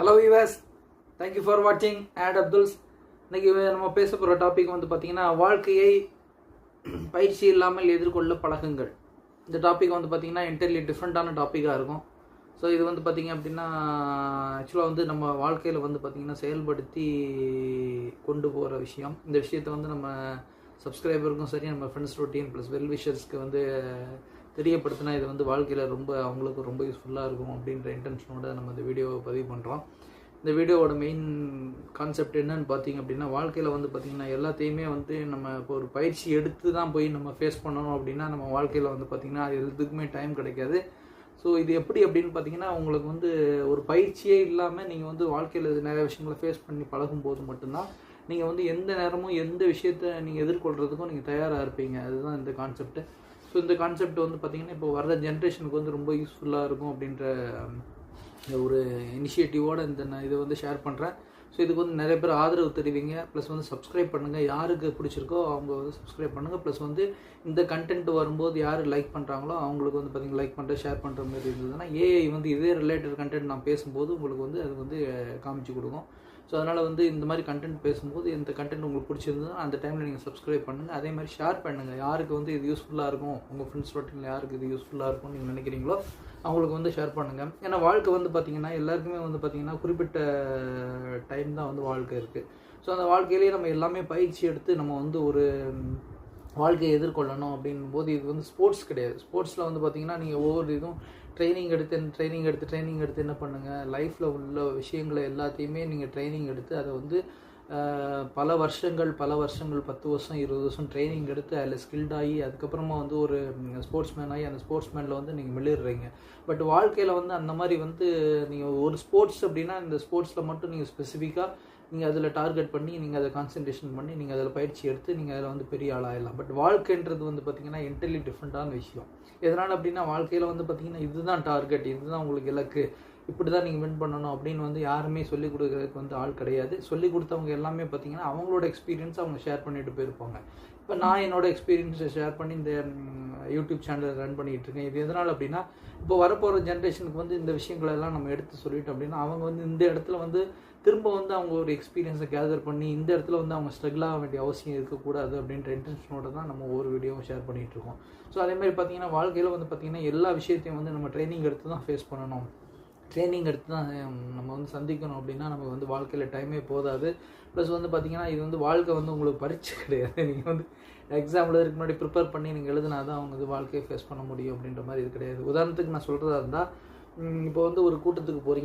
Hello US thank you for வாட்சிங் add Abdul's இன்னைக்கு நம்ம பேச போகிற டாபிக் வந்து பார்த்தீங்கன்னா வாழ்க்கையை பயிற்சி இல்லாமல் எதிர்கொள்ள பழகுங்கள். இந்த டாபிக் வந்து பார்த்தீங்கன்னா என்டையர்லி டிஃப்ரெண்ட்டான டாப்பிக்காக இருக்கும். ஸோ இது வந்து பார்த்தீங்க அப்படின்னா ஆக்சுவலாக வந்து நம்ம வாழ்க்கையில் வந்து பார்த்தீங்கன்னா செயல்படுத்தி கொண்டு போகிற விஷயம். இந்த விஷயத்தை வந்து நம்ம சப்ஸ்கிரைபருக்கும் சரி நம்ம ஃப்ரெண்ட்ஸ் ரொட்டீன் ப்ளஸ் வெல் விஷர்ஸ்க்கு வந்து தெரியப்படுத்தினா இது வந்து வாழ்க்கையில் ரொம்ப அவங்களுக்கு ரொம்ப யூஸ்ஃபுல்லாக இருக்கும் அப்படின்ற இன்டென்ஷனோட நம்ம இந்த வீடியோவை பதிவு பண்ணுறோம் இந்த வீடியோவோட மெயின் கான்செப்ட் என்னன்னு பார்த்தீங்க அப்படின்னா வாழ்க்கையில் வந்து பார்த்திங்கன்னா எல்லாத்தையுமே வந்து நம்ம இப்போ ஒரு பயிற்சி எடுத்து தான் போய் நம்ம ஃபேஸ் பண்ணணும் அப்படின்னா நம்ம வாழ்க்கையில் வந்து பார்த்திங்கன்னா அது எதுக்குமே டைம் கிடைக்காது. ஸோ இது எப்படி அப்படின்னு பார்த்தீங்கன்னா உங்களுக்கு வந்து ஒரு பயிற்சியே இல்லாமல் நீங்கள் வந்து வாழ்க்கையில் நிறைய விஷயங்களை ஃபேஸ் பண்ணி பழகும் போது மட்டும்தான் நீங்கள் வந்து எந்த நேரமும் எந்த விஷயத்த நீங்கள் எதிர்கொள்கிறதுக்கும் நீங்கள் தயாராக இருப்பீங்க. அதுதான் இந்த கான்செப்ட்டு ஸோ இந்த கான்செப்ட் வந்து பார்த்திங்கன்னா இப்போ வர்ற ஜென்ரேஷனுக்கு வந்து ரொம்ப யூஸ்ஃபுல்லாக இருக்கும் அப்படின்ற ஒரு இனிஷியேட்டிவோட இந்த நான் இதை வந்து ஷேர் பண்ணுறேன் ஸோ இதுக்கு வந்து நிறைய பேர் ஆதரவு தெரிவிங்க. ப்ளஸ் வந்து சப்ஸ்கிரைப் பண்ணுங்கள் யாருக்கு பிடிச்சிருக்கோ அவங்க வந்து சப்ஸ்கிரைப் பண்ணுங்கள் ப்ளஸ் வந்து இந்த கண்டென்ட் வரும்போது யார் லைக் பண்ணுறாங்களோ அவங்களுக்கு வந்து பார்த்தீங்கன்னா லைக் பண்ணுற ஷேர் பண்ணுற மாதிரி இருந்ததுன்னா ஏஐ வந்து இதே ரிலேட்டட் கண்டென்ட் நான் பேசும்போது உங்களுக்கு வந்து அது வந்து காமிச்சு கொடுக்கும். ஸோ அதனால் வந்து இந்த மாதிரி கண்டென்ட் பேசும்போது இந்த கண்டென்ட் உங்களுக்கு பிடிச்சிருந்ததுன்னா அந்த டைமில் நீங்கள் சப்ஸ்கிரைப் பண்ணுங்கள் அதே மாதிரி ஷேர் பண்ணுங்கள் யாருக்கு வந்து இது யூஸ்ஃபுல்லாக இருக்கும்? உங்கள் ஃப்ரெண்ட்ஸ் ரொட்டீனில் யாருக்கு இது யூஸ்ஃபுல்லாக இருக்கும்னு நீங்கள் நினைக்கிறீங்களோ அவங்களுக்கு வந்து ஷேர் பண்ணுங்கள் ஏன்னா வாழ்க்கை வந்து பார்த்திங்கன்னா எல்லாருக்குமே வந்து பார்த்திங்கன்னா குறிப்பிட்ட டைம் தான் வந்து வாழ்க்கை இருக்குது ஸோ அந்த வாழ்க்கையிலேயே நம்ம எல்லாமே பயிற்சி எடுத்து நம்ம வந்து ஒரு வாழ்க்கையை எதிர்கொள்ளணும் அப்படின் போது இது வந்து ஸ்போர்ட்ஸ் கிடையாது. ஸ்போர்ட்ஸில் வந்து பார்த்திங்கன்னா நீங்கள் ஒவ்வொரு இதுவும் ட்ரைனிங் எடுத்து ட்ரைனிங் எடுத்து ட்ரைனிங் எடுத்து என்ன பண்ணுங்கள் லைஃப்பில் உள்ள விஷயங்களை எல்லாத்தையுமே நீங்கள் ட்ரைனிங் எடுத்து அதை வந்து பல வருஷங்கள் பல வருஷங்கள் பத்து வருஷம் இருபது வருஷம் ட்ரைனிங் எடுத்து அதில் ஸ்கில்ட் ஆகி அதுக்கப்புறமா வந்து ஒரு ஸ்போர்ட்ஸ் மேன் ஆகி அந்த ஸ்போர்ட்ஸ் மேனில் வந்து நீங்கள் மிளிடுறீங்க பட் வாழ்க்கையில் வந்து அந்த மாதிரி வந்து நீங்கள் ஒரு ஸ்போர்ட்ஸ் அப்படின்னா இந்த ஸ்போர்ட்ஸில் மட்டும் நீங்கள் ஸ்பெசிஃபிக்காக நீங்கள் அதில் டார்கெட் பண்ணி நீங்கள் அதை கான்சன்ட்ரேஷன் பண்ணி நீங்கள் அதில் பயிற்சி எடுத்து நீங்கள் அதில் வந்து பெரிய ஆளாகிடலாம் பட் வாழ்க்கைன்றது வந்து பார்த்திங்கன்னா என்டர்லி டிஃப்ரெண்ட்டான விஷயம். எதனால் அப்படின்னா வாழ்க்கையில் வந்து பார்த்திங்கன்னா இதுதான் டார்கெட் இதுதான் உங்களுக்கு இலக்கு. இப்படி தான் நீங்கள் வின் பண்ணணும் அப்படின்னு வந்து யாருமே சொல்லிக் கொடுக்குறதுக்கு வந்து ஆள் கிடையாது. சொல்லிக் கொடுத்தவங்க எல்லாமே பார்த்தீங்கன்னா அவங்களோட எக்ஸ்பீரியன்ஸ் அவங்க ஷேர் பண்ணிட்டு போயிருப்பாங்க. இப்போ நான் என்னோட எக்ஸ்பீரியன்ஸை ஷேர் பண்ணி இந்த யூடியூப் சேனலை ரன் பண்ணிகிட்டு இருக்கேன். இது எதனால் அப்படின்னா இப்போ வரப்போகிற ஜென்ரேஷனுக்கு வந்து இந்த விஷயங்களெல்லாம் நம்ம எடுத்து சொல்லிட்டோம் அப்படின்னா அவங்க வந்து இந்த இடத்துல வந்து திரும்ப வந்து அவங்க ஒரு எக்ஸ்பீரியன்ஸை கேதர் பண்ணி இந்த இடத்துல வந்து அவங்க ஸ்ட்ரகிள் ஆக வேண்டிய அவசியம் இருக்கக்கூடாது அப்படின்ற இன்டென்ஷனோட தான் நம்ம ஒவ்வொரு வீடியோவும் ஷேர் பண்ணிகிட்டு இருக்கோம். ஸோ அதேமாதிரி பார்த்தீங்கன்னா வாழ்க்கையில் வந்து பார்த்திங்கன்னா எல்லா விஷயத்தையும் வந்து நம்ம ட்ரைனிங் எடுத்து தான் ஃபேஸ் பண்ணணும். ட்ரைனிங் எடுத்து தான் நம்ம வந்து சந்திக்கணும் அப்படின்னா நம்ம வந்து வாழ்க்கையில் டைமே போதாது. ப்ளஸ் வந்து பார்த்திங்கன்னா இது வந்து வாழ்க்கை வந்து உங்களுக்கு பரீட்சை கிடையாது. நீங்கள் வந்து எக்ஸாம் இதுக்கு முன்னாடி ப்ரிப்பேர் பண்ணி நீங்கள் எழுதினா தான் அவங்க வந்து வாழ்க்கையை ஃபேஸ் பண்ண முடியும் அப்படின்ற மாதிரி இது கிடையாது. உதாரணத்துக்கு நான் சொல்கிறதா இருந்தால் இப்போ வந்து ஒரு கூட்டத்துக்கு போகிறீங்க